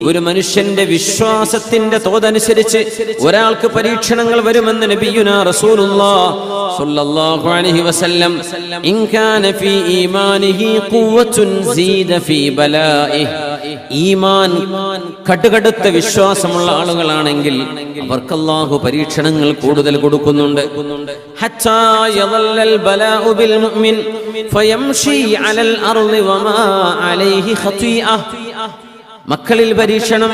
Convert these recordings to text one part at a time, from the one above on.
ഒരു മനുഷ്യന്റെ വിശ്വാസത്തിന്റെ തോതനുസരിച്ച് ഒരാൾക്ക് പരീക്ഷണങ്ങൾ വരുമെന്ന് നബിയുന അലൈഹി വസല്ലം ഇൻ കാന ഫീ ഈമാനിഹി ഫീ ബലാഇഹി. ഈമാൻ കടുകടുത്ത വിശ്വാസമുള്ള ആളുകളാണെങ്കിൽ അവർക്ക് അല്ലാഹു പരീക്ഷണങ്ങൾ കൂടുതൽ കൊടുക്കുന്നുണ്ട്. ഹത്താ ബലാഉ ബിൽ മുഅ്മിൻ അലൽ അർളി വമാ അലൈഹി മക്കളിൽ പരീക്ഷണം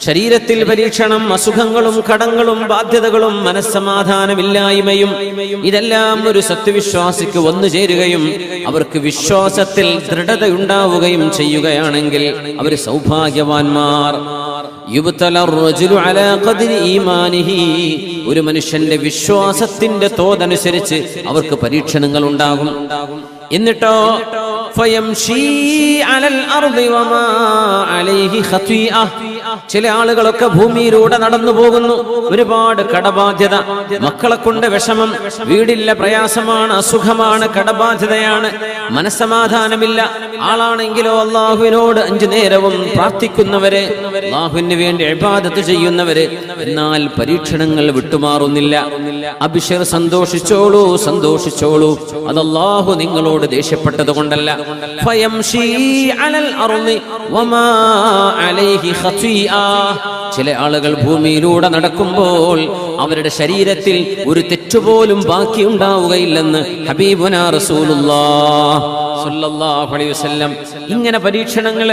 ശരീരത്തിൽ പരീക്ഷണം അസുഖങ്ങളും കടങ്ങളും ബാധ്യതകളും മനസ്സമാധാനമില്ലായ്മയും ഇതെല്ലാം ഒരു സത്യവിശ്വാസിക്ക് ഒന്നു ചേരുകയും അവർക്ക് വിശ്വാസത്തിൽ ദൃഢതയുണ്ടാവുകയും ചെയ്യുകയാണെങ്കിൽ അവർ സൗഭാഗ്യവാൻമാർ ഒരു മനുഷ്യന്റെ വിശ്വാസത്തിന്റെ തോതനുസരിച്ച് അവർക്ക് പരീക്ഷണങ്ങൾ ഉണ്ടാകും എന്നിട്ടോ ഫയംശീ അലൽ അർദി വമാ അലൈഹി ഖതീഅ. ചില ആളുകളൊക്കെ ഭൂമിയിലൂടെ നടന്നു പോകുന്നു. ഒരുപാട് കടബാധ്യത. മക്കളെ കൊണ്ട് വിഷമം. വീടില്ല പ്രയാസമാണ് അസുഖമാണ് കടബാധ്യതയാണ്. മനസ്സമാധാനമില്ല. ആളാണെങ്കിലോ അള്ളാഹുവിനോട് അഞ്ചു നേരവും പ്രാർത്ഥിക്കുന്നവരെ അള്ളാഹുവിന് വേണ്ടി ഇബാദത്ത് ചെയ്യുന്നവര്. എന്നാൽ പരീക്ഷണങ്ങൾ വിട്ടുമാറുന്നില്ല. അഭിഷർ സന്തോഷിച്ചോളൂ സന്തോഷിച്ചോളൂ. അത് അള്ളാഹു നിങ്ങളോട് ദേഷ്യപ്പെട്ടത് കൊണ്ടല്ല. അലൽ വമാ അലൈഹി. ചില ആളുകൾ ഭൂമിയിലൂടെ നടക്കുമ്പോൾ അവരുടെ ശരീരത്തിൽ ഒരു തെറ്റുപോലും ബാക്കിയുണ്ടാവുകയില്ലെന്ന് ഹബീബുന സ്വല്ലല്ലാഹു അലൈഹി വസല്ലം ഇങ്ങനെ പരീക്ഷണങ്ങൾ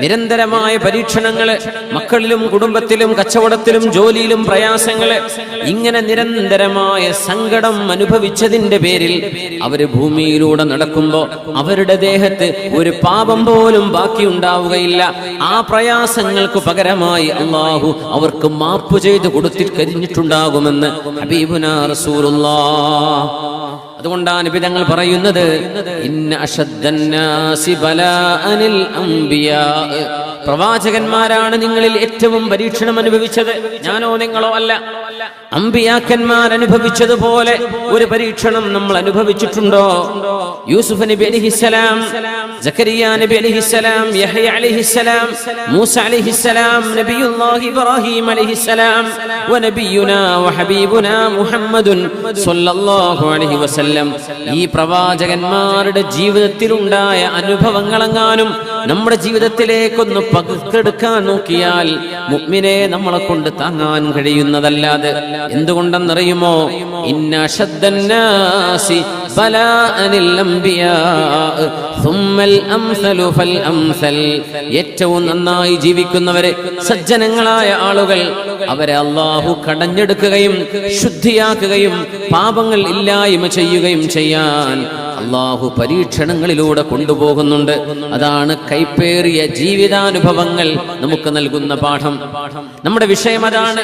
നിരന്തരമായ പരീക്ഷണങ്ങൾ മക്കളിലും കുടുംബത്തിലും കച്ചവടത്തിലും ജോലിയിലും പ്രയാസങ്ങൾ ഇങ്ങനെ നിരന്തരമായ സങ്കടം അനുഭവിച്ചതിന്റെ പേരിൽ അവർ ഭൂമിയിലൂടെ നടക്കുമ്പോ അവരുടെ ദേഹത്ത് ഒരു പാപം പോലും ബാക്കിയുണ്ടാവുകയില്ല ആ പ്രയാസങ്ങൾക്ക് പകരമായി അള്ളാഹു അവർക്ക് മാപ്പ് ചെയ്ത് കൊടുത്തി കഴിഞ്ഞിട്ടുണ്ടാകുമെന്ന് ഹബീബുന റസൂലുള്ളാഹ് അതുകൊണ്ടാണ് വിധങ്ങൾ പറയുന്നത്. ഇന്ന ബലാഅനിൽ അംബിയാ. പ്രവാചകന്മാരാണ് നിങ്ങളിൽ ഏറ്റവും പരീക്ഷണം അനുഭവിച്ചത്. ഞാനോ നിങ്ങളോ അല്ല. അമ്പിയാക്കന്മാർ അനുഭവിച്ചതുപോലെ ഒരു പരീക്ഷണം നമ്മൾ അനുഭവിച്ചിട്ടുണ്ടോ? യൂസുഫ് നബി അലിഹിസലാം ജക്കരിയ നബി അലിഹിസലാം യഹയ അലിഹിസലാം മൂസ അലിഹിസലാം നബിയുല്ലാഹി ഇബ്രാഹിം അലിഹിസലാം വനബിയുനാ വഹബീബുനാ മുഹമ്മദുൻ സ്വല്ലല്ലാഹു അലൈഹി വസല്ലം. ഈ പ്രവാചകന്മാരുടെ ജീവിതത്തിലുണ്ടായ അനുഭവങ്ങളെങ്ങാനും നമ്മുടെ ജീവിതത്തിലേക്കൊന്ന് പകുത്തെടുക്കാൻ നോക്കിയാൽ മുഗ്മിനെ നമ്മളെ കൊണ്ട് താങ്ങാൻ കഴിയുന്നതല്ലാതെ എന്തുകൊണ്ടെന്നറിയുമോ? ഇന്ന അശദ്ദന്നാസി ബലാഅനിൽ അംബിയാ സുമ്മൽ അംസലു ഫൽ അംസൽ. ഏറ്റവും നന്നായി ജീവിക്കുന്നവരെ സജ്ജനങ്ങളായ ആളുകൾ അവരെ അള്ളാഹു കടഞ്ഞെടുക്കുകയും ശുദ്ധിയാക്കുകയും പാപങ്ങൾ ഇല്ലായ്മ ചെയ്യുകയും ചെയ്യാൻ അള്ളാഹു പരീക്ഷണങ്ങളിലൂടെ കൊണ്ടുപോകുന്നുണ്ട്. അതാണ് കൈപ്പേറിയ ജീവിതാനുഭവങ്ങൾ നമുക്ക് നൽകുന്ന പാഠം. നമ്മുടെ വിഷയം അതാണ്.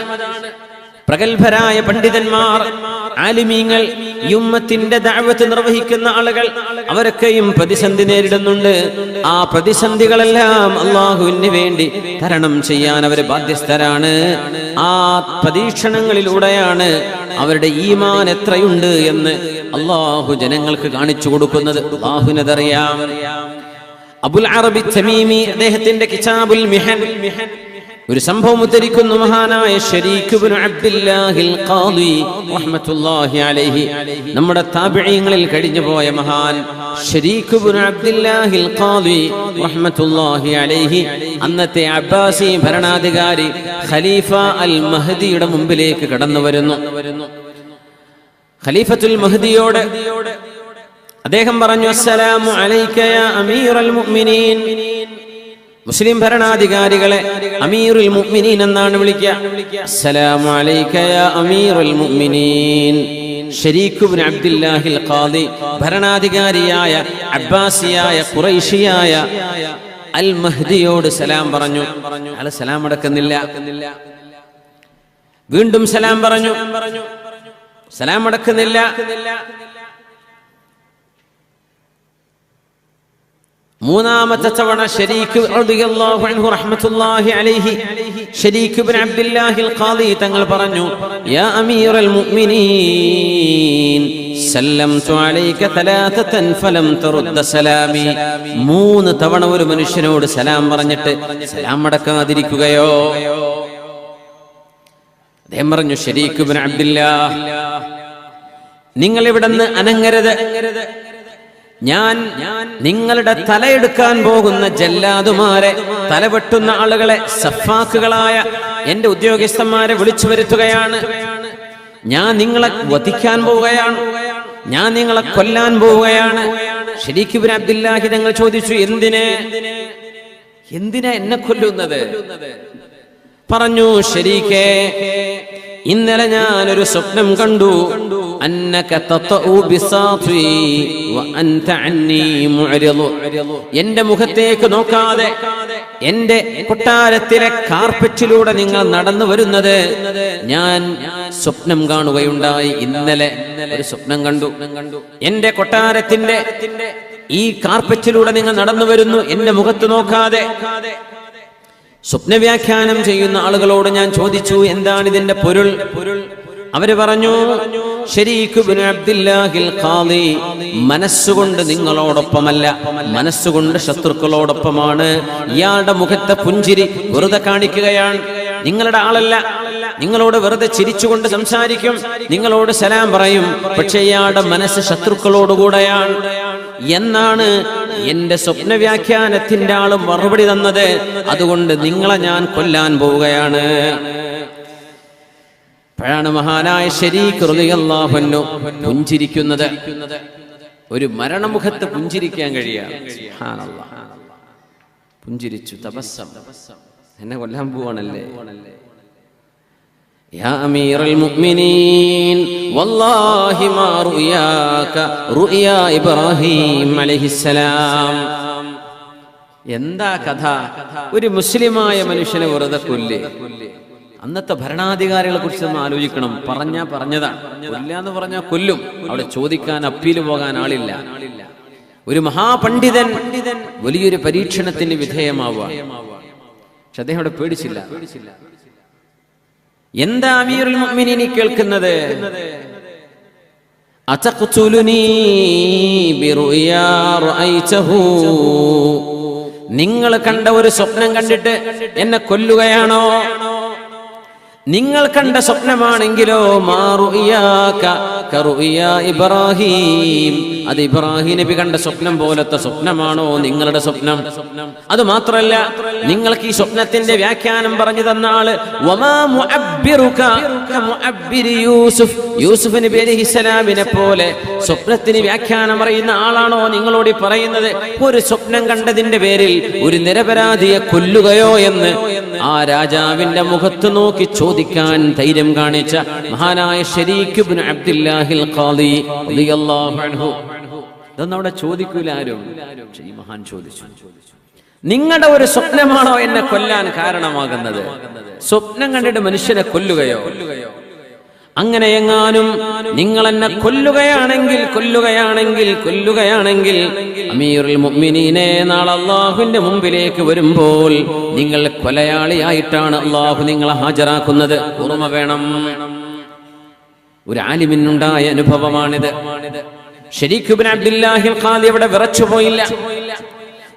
പ്രഗത്ഭരായ പണ്ഡിതന്മാർ ആലിമീങ്ങൾ യുമ്മത്തിന്റെ ദഅവത്ത് നിർവഹിക്കുന്ന ആളുകൾ അവരൊക്കെയും പ്രതിസന്ധി നേരിടുന്നുണ്ട്. ആ പ്രതിസന്ധികളെല്ലാം അള്ളാഹുവിന് വേണ്ടി തരണം ചെയ്യാൻ അവർ ബാധ്യസ്ഥരാണ്. ആ പരീക്ഷണങ്ങളിലൂടെയാണ് അവരുടെ ഈമാൻ എത്രയുണ്ട് എന്ന് അള്ളാഹു ജനങ്ങൾക്ക് കാണിച്ചു കൊടുക്കുന്നത്. അള്ളാഹുവിനതറിയാം. അബുൽ അറബി തമീമി അദ്ദേഹത്തിന്റെ കിതാബുൽ മിഹൻ ഒരു സംഭവം ഉദ്ധരിക്കുന്നു മഹാനായ അലൈഹി. നമ്മുടെ താബിഈങ്ങളിൽ കഴിഞ്ഞു പോയ മഹാൻ അലൈഹി. അന്നത്തെ അബ്ബാസി ഭരണാധികാരി ഖലീഫ അൽ മഹദിയുടെ മുമ്പിലേക്ക് കടന്നു വരുന്നു. ഖലീഫത്തുൽ മഹദിയോട് അദ്ദേഹം പറഞ്ഞു അസ്സലാമു അലൈക്കയാ അമീറൽ മുഅ്മിനീൻ. മുസ്ലിം ഭരണാധികാരികളെ അമീറുൽ മുഅ്മിനീൻ എന്നാണ് വിളിക്കുക. അസ്സലാമു അലൈക യാ അമീറുൽ മുഅ്മിനീൻ. ഷരീഖ് ഇബ്നു അബ്ദുല്ലാഹിൽ ഖാദി ഭരണാധികാരിയായ അബ്ബാസിയായ ഖുറൈശിയായ അൽ മഹ്ദിയോട് സലാം പറഞ്ഞു. അയാൾ സലാം അടക്കുന്നില്ല. വീണ്ടും സലാം പറഞ്ഞു. സലാം അടക്കുന്നില്ല. മൂന്നാമത്തെ തവണ അൻഹു റഹ്മത്തുള്ളാഹി അലൈഹി ഷരീഖ് ഇബ്നു അബ്ദുല്ലാഹിൽ ഖാദി തങ്ങൾ പറഞ്ഞു യാ അമീറൽ മുഅ്മിനീൻ സല്ലംതു അലൈക തലാതതൻ ഫലം തറുദ്ദ സലാമി. മൂന്ന് തവണ ഒരു മനുഷ്യനോട് സലാം പറഞ്ഞിട്ട് സലാം മടക്കാതിരിക്കുകയോ അദ്ദേഹം പറഞ്ഞു ഷരീഖുബിൻ അബ്ദില്ലാ നിങ്ങൾ ഇവിടുന്ന് അനങ്ങരുത്. ഞാൻ നിങ്ങളുടെ തലയെടുക്കാൻ പോകുന്ന ജല്ലാതുമാരെ തലവെട്ടുന്ന ആളുകളെ സഫാക്കുകളായ എന്റെ ഉദ്യോഗസ്ഥന്മാരെ വിളിച്ചു വരുത്തുകയാണ്. ഞാൻ നിങ്ങളെ വധിക്കാൻ പോവുകയാണ്. ഞാൻ നിങ്ങളെ കൊല്ലാൻ പോവുകയാണ്. ശരിക്കും അബ്ദുല്ലാഹി ഞങ്ങൾ ചോദിച്ചു എന്തിനെ? എന്തിനാ എന്നെ കൊല്ലുന്നത്? പറഞ്ഞു ശരീക്കേ ഇന്നലെ ഞാനൊരു സ്വപ്നം കണ്ടു. എന്റെ മുഖത്തേക്ക് നോക്കാതെ എന്റെ കൊട്ടാരത്തിലെ കാർപ്പറ്റിലൂടെ നിങ്ങൾ നടന്നു വരുന്നത് ഞാൻ സ്വപ്നം കാണുകയുണ്ടായി. ഇന്നലെ ഒരു സ്വപ്നം കണ്ടു. എന്റെ കൊട്ടാരത്തിന്റെ ഈ കാർപ്പറ്റിലൂടെ നിങ്ങൾ നടന്നു വരുന്നു. എന്റെ മുഖത്ത് നോക്കാതെ സ്വപ്നവ്യാഖ്യാനം ചെയ്യുന്ന ആളുകളോട് ഞാൻ ചോദിച്ചു എന്താണ് ഇതിന്റെ പൊരുൾ? അവർ പറഞ്ഞു മനസ്സുകൊണ്ട് നിങ്ങളോടൊപ്പമല്ല. മനസ്സുകൊണ്ട് ശത്രുക്കളോടൊപ്പമാണ്. ഇയാളുടെ മുഖത്തെ പുഞ്ചിരി വെറുതെ കാണിക്കുകയാണ്. നിങ്ങളുടെ ആളല്ല. നിങ്ങളോട് വെറുതെ ചിരിച്ചുകൊണ്ട് സംസാരിക്കും. നിങ്ങളോട് സലാം പറയും. പക്ഷെ ഇയാളുടെ മനസ്സ് ശത്രുക്കളോടുകൂടെയാണ്. എന്നാണ് എന്റെ സ്വപ്ന വ്യാഖ്യാനത്തിന്റെ ആളും മറുപടി തന്നത് അതുകൊണ്ട് നിങ്ങളെ ഞാൻ കൊല്ലാൻ പോവുകയാണ്. അപ്പോഴാണ് മഹാനായ ശരീകൃതിയല്ലാഹന്നു പുഞ്ചിരിക്കുന്നത്. ഒരു മരണമുഖത്ത് പുഞ്ചിരിക്കാൻ കഴിയാണ്. പുഞ്ചിരിച്ചു തപസ്സം. എന്നെ കൊല്ലാൻ പോവാണല്ലേ? يا أمير المؤمنين والله ما رؤياك رؤيا إبراهيم عليه السلام എന്താ കഥ ഒരു മുസ്ലിമായ മനുഷ്യനെ വെറുതെ കൊല്ലേ അന്നത്തെ ഭരണാധികാരികളെ കുറിച്ച് നമ്മൾ ആലോചിക്കണം പറഞ്ഞാ പറഞ്ഞതാണ് കൊല്ല എന്ന് പറഞ്ഞാൽ കൊല്ലും അവിടെ ചോദിക്കാൻ അപ്പീൽ പോകാൻ ആളില്ല ഒരു മഹാപണ്ഡിതൻ വലിയൊരു പരീക്ഷണത്തിന് വിധേയമാവുക പക്ഷെ അദ്ദേഹം അവിടെ പേടിച്ചില്ല എന്താ അമീറുൽ മുഅ്മിനീനി കേൾക്കുന്നത്? അതഖ്തുലുനീ നിങ്ങൾ കണ്ട ഒരു സ്വപ്നം കണ്ടിട്ട് എന്നെ കൊല്ലുകയാണോ? നിങ്ങൾ കണ്ട സ്വപ്നമാണെങ്കിലോ ഇബ്രാഹിം. അത് ഇബ്രാഹിം നബി കണ്ട സ്വപ്നം പോലത്തെ സ്വപ്നമാണോ നിങ്ങളുടെ സ്വപ്നം? അത് മാത്രല്ല നിങ്ങൾക്ക് ഈ സ്വപ്നത്തിന്റെ വ്യാഖ്യാനം പറഞ്ഞു തന്ന ആൾ യൂസുഫ്. യൂസുഫ് നബി അലൈഹിസ്സലാമിനെ പോലെ സ്വപ്നത്തിന് വ്യാഖ്യാനം അറിയുന്ന ആളാണോ നിങ്ങളോട് പറയുന്നത്? ഒരു സ്വപ്നം കണ്ടതിന്റെ പേരിൽ ഒരു നിരപരാധിയെ കൊല്ലുകയോ എന്ന് ആ രാജാവിന്റെ മുഖത്ത് നോക്കി ചോദിക്കാൻ ധൈര്യം കാണിച്ച മഹാനായ ഷരീഖ് ഇബ്നു അബ്ദുല്ലാഹിൽ ഖാദി റളിയല്ലാഹു അൻഹു. ഇതൊന്നും അവിടെ ചോദിക്കൂല ആരും. ഈ മഹാൻ ചോദിച്ചു. നിങ്ങളുടെ ഒരു സ്വപ്നമാണോ എന്നെ കൊല്ലാൻ കാരണമാകുന്നത്? സ്വപ്നം കണ്ടിട്ട് മനുഷ്യനെ കൊല്ലുകയോ കൊല്ലുകയോ? അങ്ങനെ എങ്ങാനും നിങ്ങൾ എന്നെ കൊല്ലുകയാണെങ്കിൽ കൊല്ലുകയാണെങ്കിൽ കൊല്ലുകയാണെങ്കിൽ അമീറുൽ മുഅ്മിനീനെ നാളെ അള്ളാഹുവിന്റെ മുമ്പിലേക്ക് വരുമ്പോൾ നിങ്ങൾ കൊലയാളിയായിട്ടാണ് അള്ളാഹു നിങ്ങളെ ഹാജരാക്കുന്നത്. ഓർമ്മ വേണം. ഒരു ആലിമിനുണ്ടായ അനുഭവമാണിത്. ശരിക്കും അബ്ദുല്ലാഹിൽ ഖാദി അവിടെ വിറച്ചുപോയില്ല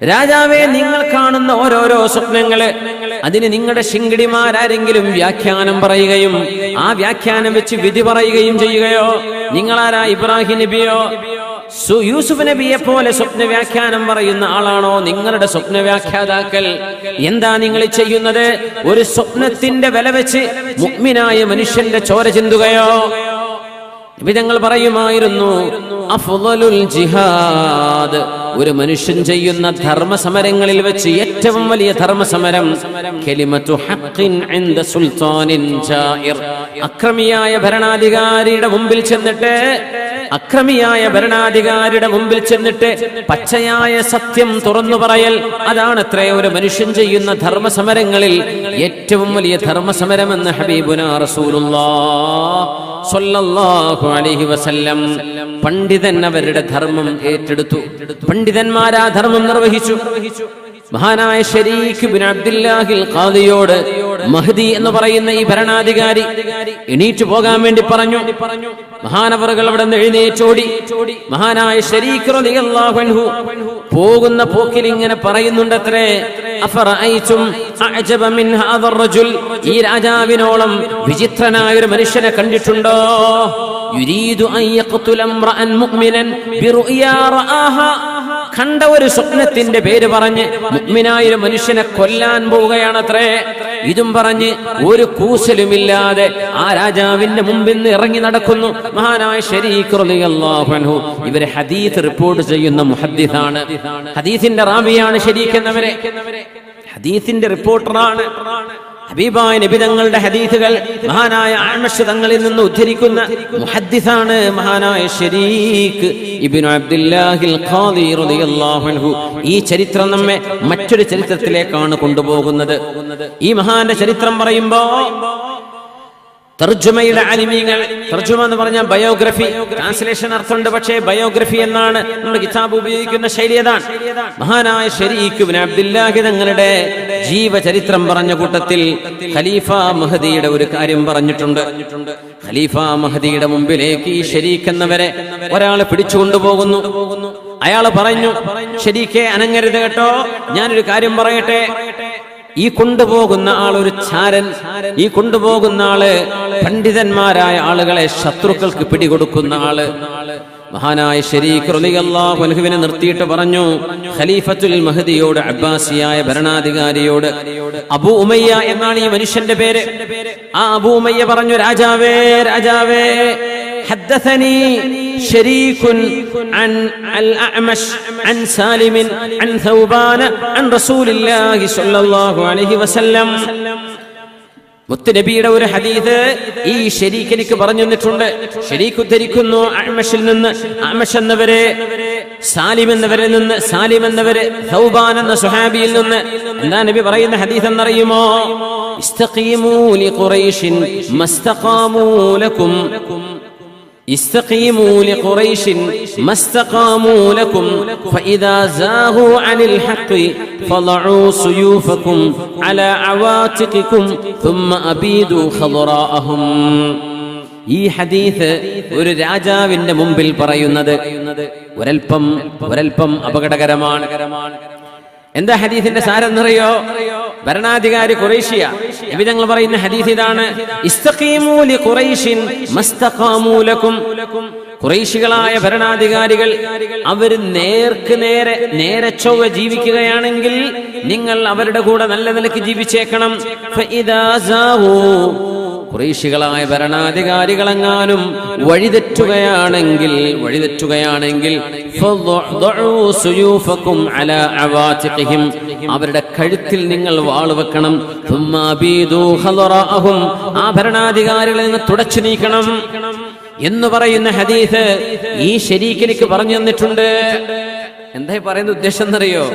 രാജാവേ നിങ്ങൾ കാണുന്ന ഓരോരോ സ്വപ്നങ്ങൾ അതിന് നിങ്ങളുടെ ശിങ്കിടിമാരാരെങ്കിലും വ്യാഖ്യാനം പറയുകയും ആ വ്യാഖ്യാനം വെച്ച് വിധി പറയുകയും ചെയ്യുകയോ? നിങ്ങളാരാ ഇബ്രാഹിം നബിയോ? സു- യൂസുഫ് നബിയെ പോലെ സ്വപ്ന വ്യാഖ്യാനം പറയുന്ന ആളാണോ നിങ്ങളുടെ സ്വപ്ന വ്യാഖ്യാതാക്കൾ എന്താ നിങ്ങൾ ചെയ്യുന്നത്? ഒരു സ്വപ്നത്തിന്റെ വില വെച്ച് മുഗ്മിനായ മനുഷ്യന്റെ ചോര ചിന്തുകയോ? വിധങ്ങൾ പറയുമായിരുന്നു അഫ്ളലുൽ ജിഹാദ്. ഒരു മനുഷ്യൻ ചെയ്യുന്ന ധർമ്മസമരങ്ങളിൽ വെച്ച് ഏറ്റവും വലിയ ധർമ്മസമരം അക്രമിയായ ഭരണാധികാരിയുടെ മുമ്പിൽ ചെന്നിട്ട് അക്രമിയായ ഭരണാധികാരിയുടെ മുമ്പിൽ ചെന്നിട്ട് പച്ചയായ സത്യം തുറന്നു പറയൽ അതാണ് ഒരു മനുഷ്യൻ ചെയ്യുന്ന ധർമ്മസമരങ്ങളിൽ ഏറ്റവും വലിയ ധർമ്മസമരമെന്ന് ഹബീബുന അലൈഹി വസല്ലം. പണ്ഡിതൻ അവരുടെ ധർമ്മം ഏറ്റെടുത്തു. പണ്ഡിതന്മാരാ ധർമ്മം നിർവഹിച്ചു. മഹാനായ ഷരീഖ് ബിൻ അബ്ദുല്ലാഹിൽ ഖാദിയോട് മഹദി എന്ന് പറയുന്ന ഈ ഭരണാധികാരി എണീറ്റു പോകാൻ വേണ്ടി പറഞ്ഞു. മഹാനവറുകൾ അവിടെ നിന്ന് എഴുന്നേറ്റോടി. മഹാനായ ശരീഖ് റളിയല്ലാഹു അൻഹു പോകുന്ന പോക്കിൽ ഇങ്ങനെ പറയുന്നുണ്ടത്രേ ഈ രാജാവിനോളം വിചിത്രനായ ഒരു മനുഷ്യനെ കണ്ടിട്ടുണ്ടോ? യുരീദു അൻ യഖ്തുല മുഅ്മിനൻ ബിറുയാ റആഹാ. കണ്ട ഒരു സ്വപ്നത്തിന്റെ പേര് പറഞ്ഞ് മുഗ്മിനായൊരു മനുഷ്യനെ കൊല്ലാൻ പോവുകയാണത്രേ. ഇതും പറഞ്ഞ് ഒരു കൂസലുമില്ലാതെ ആ രാജാവിന്റെ മുമ്പിൽ നിന്ന് ഇറങ്ങി നടക്കുന്നു. മഹാനായ ഷരീഖ് അൻഹു. ഇവരെ ഹദീസ് റിപ്പോർട്ട് ചെയ്യുന്ന മുഹദ്ദിസാണ്. ഹദീസിന്റെ റാമിയാണ് ശരീഖ് എന്നവരെ. ഹദീസിന്റെ റിപ്പോർട്ടറാണ്. ഹബീബായ നബിതങ്ങളുടെ ഹദീസുകൾ മഹാനായ ആമഷ് തങ്ങളിൽ നിന്ന് ഉദ്ധരിക്കുന്ന മുഹദ്ദിസാണ് മഹാനായ ഷരീഖ് ഇബ്നു അബ്ദുല്ലാഹിൽ ഖാദി റളിയല്ലാഹു അൻഹു. ഈ ചരിത്രം നമ്മെ മറ്റൊരു ചരിത്രത്തിലേക്കാണ് കൊണ്ടുപോകുന്നത്. ഈ മഹാന്റെ ചരിത്രം പറയുമ്പോ തർജുമയുടെ അലിമീങ്ങൾ തർജുമ എന്ന് പറഞ്ഞാൽ ബയോഗ്രഫി. ട്രാൻസ്ലേഷൻ അർത്ഥമുണ്ട് പക്ഷേ ബയോഗ്രഫി എന്നാണ്. നമ്മൾ കിതാബ് ഉപയോഗിക്കുന്ന ശൈലി അതാണ് മഹാനായ ഷരീഖ് ബിൻ അബ്ദുല്ലാഹി തങ്ങളുടെ ജീവചരിത്രം പറഞ്ഞ കൂട്ടത്തിൽ ഖലീഫ മഹദിയുടെ ഒരു കാര്യം പറഞ്ഞിട്ടുണ്ട്. ഖലീഫ മഹദിയുടെ മുമ്പിലേക്ക് ഈ ഷരീഖ് എന്നവരെ ഒരാളെ പിടിച്ചുകൊണ്ടുപോകുന്നു അയാൾ പറഞ്ഞു ഷരീഖെ അനങ്ങരുത് കേട്ടോ. ഞാനൊരു കാര്യം പറയട്ടെ. ഈ കൊണ്ടുപോകുന്ന ആൾ ഒരു ചാരൻ. ഈ കൊണ്ടുപോകുന്ന ആൾ പണ്ഡിതന്മാരായ ആളുകളെ ശത്രുക്കൾക്ക് പിടികൊടുക്കുന്ന ആൾ. മഹാനായ ഷരീഖ് റളിയല്ലാഹു അൻഹുവിനെ നിർത്തിയിട്ട് പറഞ്ഞു ഖലീഫത്തുൽ മഹദിയോട് അബ്ബാസിയായ ഭരണാധികാരിയോട് അബു ഉമയ്യ എന്നാണ് ഈ മനുഷ്യന്റെ പേര്. ആ അബു ഉമയ്യ പറഞ്ഞു രാജാവേ രാജാവേ حدثني شريك عن الأعمش عن سالم عن ثوبان عن رسول الله صلى الله عليه وسلم മുത്തുനബിയുടെ ഒരു ഹദീസ് ഈ ഷരീഖ് എനിക്ക് പറഞ്ഞു തന്നിട്ടുണ്ട് ഷരീഖ് ഉദ്ധരിക്കുന്നു അഹ്മഷിൽ നിന്ന് അഹ്മഷ് എന്നവരെ സാലിം എന്നവരിൽ നിന്ന് സാലിം എന്നവര് സൗബാൻ എന്ന സുഹാബിയിൽ നിന്ന് എന്താ നബി പറയുന്ന ഹദീസ് എന്നറിയുമോ ഇസ്തഖീമൂ ലിഖുറൈഷിൻ മസ്തഖാമൂ ലക്കും استقيموا لقريش ما استقاموا لكم فإذا زاغوا عن الحق فضعوا سيوفكم على عواتقكم ثم أبيدوا خضراءهم ഈ ഹദീസ് ഒരു രാജാവിന്റെ മുമ്പിൽ പറയുന്നത് ഒരൽപ്പം ഒരൽപ്പം അപകടകരമാണ് എന്താ ഹദീസിന്റെ സാരം എന്നറിയോ ഭരണാധികാരി ഖുറൈശിയ. നബി ഞങ്ങൾ പറയുന്ന ഹദീസ് ഇതാണ്. കുറേശികളായ ഭരണാധികാരികൾ അവർ നേർക്ക് നേരെ നേരെ ചൊവ്വ ജീവിക്കുകയാണെങ്കിൽ നിങ്ങൾ അവരുടെ കൂടെ നല്ല നിലയ്ക്ക് ജീവിച്ചേക്കണം. കുറേശികളായ ഭരണാധികാരികളെങ്ങാനും വഴിതെറ്റുകയാണെങ്കിൽ വഴിതെറ്റുകയാണെങ്കിൽ അവരുടെ കഴുത്തിൽ നിങ്ങൾ വാൾ വെക്കണം. ആഭരണാധികാരികളിൽ നിന്ന് തുടച്ചു നീക്കണം. എന്ന് പറയുന്ന ഹദീസ് ഈ ശരീക്ക് പറഞ്ഞു തന്നിട്ടുണ്ട്. എന്താ പറയുന്ന ഉദ്ദേശം എന്നറിയോ?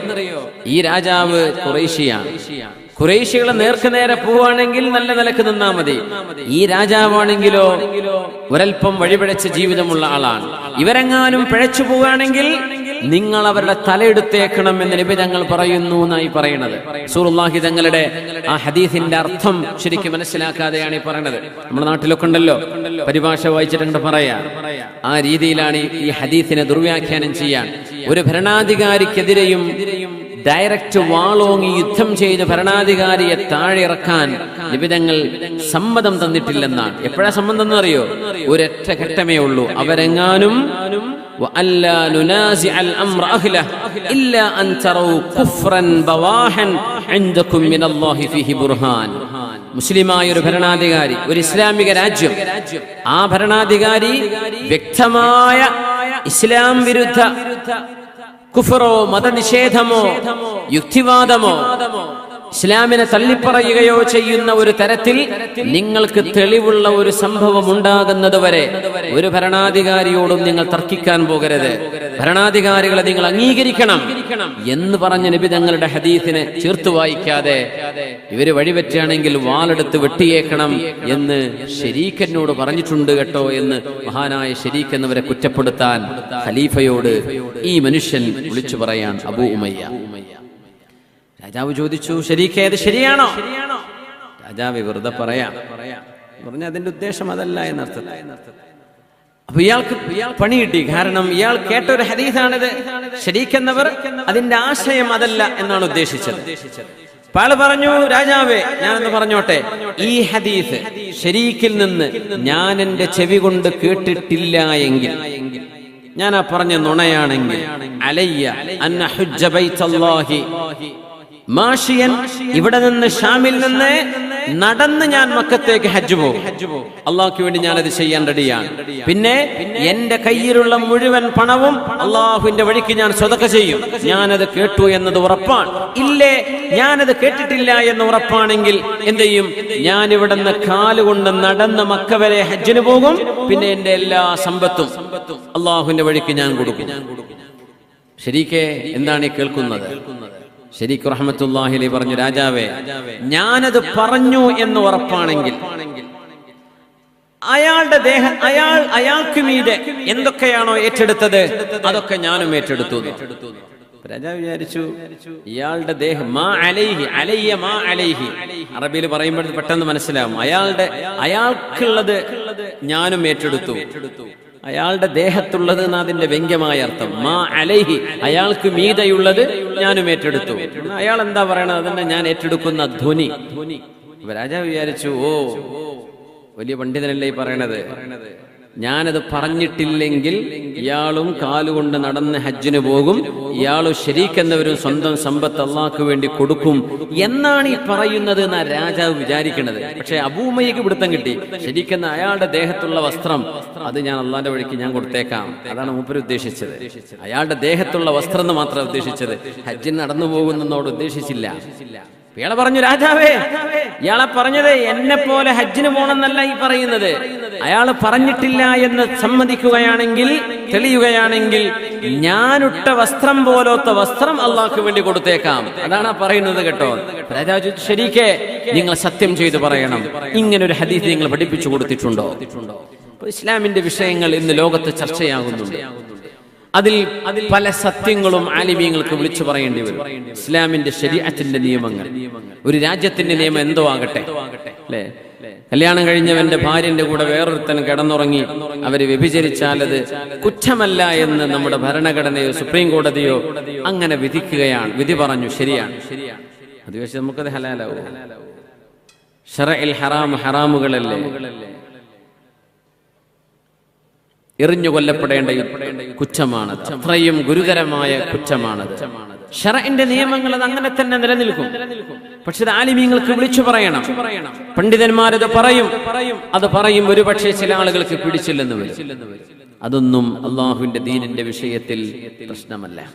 ഈ രാജാവ് കുറേശ്യാണ് കുറേശ്യകളെ നേർക്ക് നേരെ പോവാണെങ്കിൽ നല്ല നിലയ്ക്ക് നിന്നാ മതി. ഈ രാജാവാണെങ്കിലോ ഒരൽപ്പം വഴിപിഴച്ച ജീവിതമുള്ള ആളാണ്. ഇവരെങ്ങാനും പിഴച്ചു പോവുകയാണെങ്കിൽ നിങ്ങൾ അവരുടെ തലയെടുത്തേക്കണം എന്ന് നബി തങ്ങൾ പറയുന്നു എന്നായി പറയണത് സൂറുല്ലാഹി തങ്ങളുടെ ആ ഹദീസിന്റെ അർത്ഥം ശരിക്കും മനസ്സിലാക്കാതെയാണ് ഈ പറയുന്നത് നമ്മുടെ നാട്ടിലൊക്കെ ഉണ്ടല്ലോ പരിഭാഷ വായിച്ചിട്ടുണ്ട് പറയാ. ആ രീതിയിലാണ് ഈ ഹദീസിനെ ദുർവ്യാഖ്യാനം ചെയ്യാൻ. ഒരു ഭരണാധികാരിക്കെതിരെയും ഡയറക്റ്റ് വാളോങ്ങി യുദ്ധം ചെയ്ത് ഭരണാധികാരിയെ താഴെ ഇറക്കാൻ നിബിതങ്ങൾ സമ്മതം തന്നിട്ടില്ലെന്നാണ്. എപ്പോഴാ സമ്മതം എന്ന് എന്നറിയോ ഒരൊറ്റ ഘട്ടമേ ഉള്ളൂ. അവരെങ്ങാനും وألا ننازع الأمر أهله إلا أن تروا كفرا بواحا عندكم من الله فيه برهان മുസ്ലിമായ ഒരു ഭരണാധികാരി ഒരു ഇസ്ലാമിക രാജ്യം ആ ഭരണാധികാരി വ്യക്തമായ ഇസ്ലാം വിരുദ്ധ കുഫറോ മതനിഷേധമോ യുക്തിവാദമോ ഇസ്ലാമിനെ തള്ളിപ്പറയുകയോ ചെയ്യുന്ന ഒരു തരത്തിൽ നിങ്ങൾക്ക് തെളിവുള്ള ഒരു സംഭവം ഉണ്ടാകുന്നത് വരെ ഒരു ഭരണാധികാരിയോടും നിങ്ങൾ തർക്കിക്കാൻ പോകരുത്. ഭരണാധികാരികളെ നിങ്ങൾ അംഗീകരിക്കണം എന്ന് പറഞ്ഞ നബി തങ്ങളുടെ ഹദീസിനെ ചേർത്ത് വായിക്കാതെ ഇവർ വഴിപറ്റുകയാണെങ്കിൽ വാളെടുത്ത് വെട്ടിയേക്കണം എന്ന് ഷെരീഖനോട് പറഞ്ഞിട്ടുണ്ട് കേട്ടോ എന്ന് മഹാനായ ഷെരീഖ് എന്നവരെ കുറ്റപ്പെടുത്താൻ ഖലീഫയോട് ഈ മനുഷ്യൻ വിളിച്ചു പറയാൻ അബൂ ഉമയ്യ. രാജാവ് ചോദിച്ചു ശരിക്കേ അത് ശരിയാണോ? രാജാവ് വെറുതെ പറയാ പറഞ്ഞ അതിന്റെ ഉദ്ദേശം അതല്ല എന്നർത്ഥം അപ്പൊ ഇയാൾക്ക് ഇയാൾ പണി കിട്ടി. കാരണം ഇയാൾ കേട്ട ഒരു ഹരീതാണിത് ശരിക്കെന്നവർ അതിന്റെ ആശയം അതല്ല എന്നാണ് ഉദ്ദേശിച്ചത്. പാല പറഞ്ഞു രാജാവേ ഞാനൊന്ന് പറഞ്ഞോട്ടെ. ഈ ഹദീസ് ശരീക്കിൽ നിന്ന് ഞാൻ എന്റെ ചെവി കൊണ്ട് കേട്ടിട്ടില്ല എങ്കിൽ ഞാൻ ആ പറഞ്ഞ നുണയാണെങ്കിൽ അലയ്യ അന്ന മാഷിയൻ ഇവിടെ നിന്ന് ഷാമിൽ നിന്ന് നടന്ന് ഞാൻ മക്കത്തേക്ക് ഹജ്ജ് പോകും. അള്ളാഹ്ക്ക് വേണ്ടി ഞാൻ അത് ചെയ്യാൻ റെഡിയാണ്. പിന്നെ എന്റെ കയ്യിലുള്ള മുഴുവൻ പണവും അള്ളാഹുവിന്റെ വഴിക്ക് ഞാൻ സ്വതക്ക ചെയ്യും. ഞാനത് കേട്ടു എന്നത് ഉറപ്പാണ്. ഇല്ലേ ഞാനത് കേട്ടിട്ടില്ല എന്ന് ഉറപ്പാണെങ്കിൽ എന്ത് ചെയ്യും? ഞാൻ ഇവിടെ നിന്ന് കാലുകൊണ്ട് നടന്ന് മക്ക വരെ ഹജ്ജിന് പോകും. പിന്നെ എന്റെ എല്ലാ സമ്പത്തും അള്ളാഹുവിന്റെ വഴിക്ക് ഞാൻ കൊടുക്കും. ശരിക്കേ എന്താണ് ഈ കേൾക്കുന്നത്? ശരിക്കും റഹ്മത്തുല്ലാഹിലി പറഞ്ഞു രാജാവേ ഞാനത് പറഞ്ഞു എന്ന് ഉറപ്പാണെങ്കിൽ അയാളുടെ ദേഹം അയാൾ അയാൾക്ക് മീതെ എന്തൊക്കെയാണോ ഏറ്റെടുത്തത് അതൊക്കെ ഞാനും ഏറ്റെടുത്തു. രാജാവ് വിചാരിച്ചു ഇയാളുടെ ദേഹം മാ അലൈഹി അലയ്യ മാ അലൈഹി അറബിയിൽ പറയുമ്പോൾ പെട്ടെന്ന് മനസ്സിലാവും അയാളുടെ അയാൾക്കുള്ളത് ഞാനും ഏറ്റെടുത്തു അയാളുടെ ദേഹത്തുള്ളത് അതിന്റെ വ്യംഗ്യമായ അർത്ഥം. മാ അലൈഹി അയാൾക്ക് മീതയുള്ളത് ഞാനും ഏറ്റെടുത്തു. അയാൾ എന്താ പറയണത്? അതന്നെ ഞാൻ ഏറ്റെടുക്കുന്ന ധ്വനി. രാജാവ് വിചാരിച്ചു ഓ വലിയ പണ്ഡിതനല്ലേ ഈ പറയണത്? ഞാനത് പറഞ്ഞിട്ടില്ലെങ്കിൽ ഇയാളും കാലുകൊണ്ട് നടന്ന് ഹജ്ജിന് പോകും. ഇയാൾ ശരിക്കെന്നവരും സ്വന്തം സമ്പത്ത് അള്ളാഹ്ക്ക് വേണ്ടി കൊടുക്കും എന്നാണ് ഈ പറയുന്നത് എന്നാ രാജാവ് വിചാരിക്കുന്നത് പക്ഷെ അബൂമയ്ക്ക് പിടുത്തം കിട്ടി. ശരിക്കെന്ന അയാളുടെ ദേഹത്തുള്ള വസ്ത്രം അത് ഞാൻ അള്ളാന്റെ വഴിക്ക് ഞാൻ കൊടുത്തേക്കാം. അതാണ് മൂപ്പര് ഉദ്ദേശിച്ചത്. അയാളുടെ ദേഹത്തുള്ള വസ്ത്രം എന്ന് മാത്രം ഉദ്ദേശിച്ചത്. ഹജ്ജിന് നടന്നു പോകുന്നതോട് ഉദ്ദേശിച്ചില്ല. ഇയാളെ പറഞ്ഞു രാജാവേ ഇയാളെ പറഞ്ഞത് എന്നെ പോലെ ഹജ്ജിന് പോണെന്നല്ല ഈ പറയുന്നത്. അയാൾ പറഞ്ഞിട്ടില്ല എന്ന് സമ്മതിക്കുകയാണെങ്കിൽ തെളിയുകയാണെങ്കിൽ ഞാനുട്ട വസ്ത്രം പോലത്തെ വസ്ത്രം അള്ളാഹ്ക്ക് വേണ്ടി കൊടുത്തേക്കാം. അതാണ് പറയുന്നത് കേട്ടോ. രാജാജു ശരിക്കേ നിങ്ങൾ സത്യം ചെയ്ത് പറയണം. ഇങ്ങനെ ഒരു ഹദീസ് നിങ്ങൾ പഠിപ്പിച്ചു കൊടുത്തിട്ടുണ്ടോ? ഇസ്ലാമിന്റെ വിഷയങ്ങൾ ഇന്ന് ലോകത്ത് ചർച്ചയാകുന്നുണ്ട്. അതിൽ അതിൽ പല സത്യങ്ങളും ആലിമീങ്ങൾക്ക് വിളിച്ചു പറയേണ്ടി വരും. ഇസ്ലാമിന്റെ ശരീരത്തിന്റെ നിയമങ്ങൾ. ഒരു രാജ്യത്തിന്റെ നിയമം എന്തോ ആകട്ടെ? അല്ലേ? കല്യാണം കഴിഞ്ഞവന്റെ ഭാര്യന്റെ കൂടെ വേറൊരുത്തൻ കിടന്നുറങ്ങി അവർ വ്യഭിചരിച്ചാൽ അത് കുറ്റമല്ല എന്ന് നമ്മുടെ ഭരണഘടനയോ സുപ്രീം കോടതിയോ അങ്ങനെ വിധിക്കുകയാണ് വിധി പറഞ്ഞു ശരിയാണ്. അത് വെച്ച് നമുക്കത് ഹലാലാവും? ഹറാം ഹറാമുകളല്ലേ? എറിഞ്ഞു കൊല്ലപ്പെടേണ്ട കുറ്റമാണ് അത്രയും ഗുരുതരമായ കുറ്റമാണത്. ഷറഇന്റെ നിയമങ്ങൾ അത് അങ്ങനെ തന്നെ നിലനിൽക്കും. പക്ഷെ ആലിമീങ്ങൾക്ക് വിളിച്ചു പറയണം. പണ്ഡിതന്മാരത് പറയും. അത് പറയും ഒരുപക്ഷെ ചില ആളുകൾക്ക് പിടിച്ചില്ലെന്ന് വരും. അതൊന്നും അള്ളാഹുവിന്റെ ദീനിന്റെ വിഷയത്തിൽ പ്രശ്നമല്ല.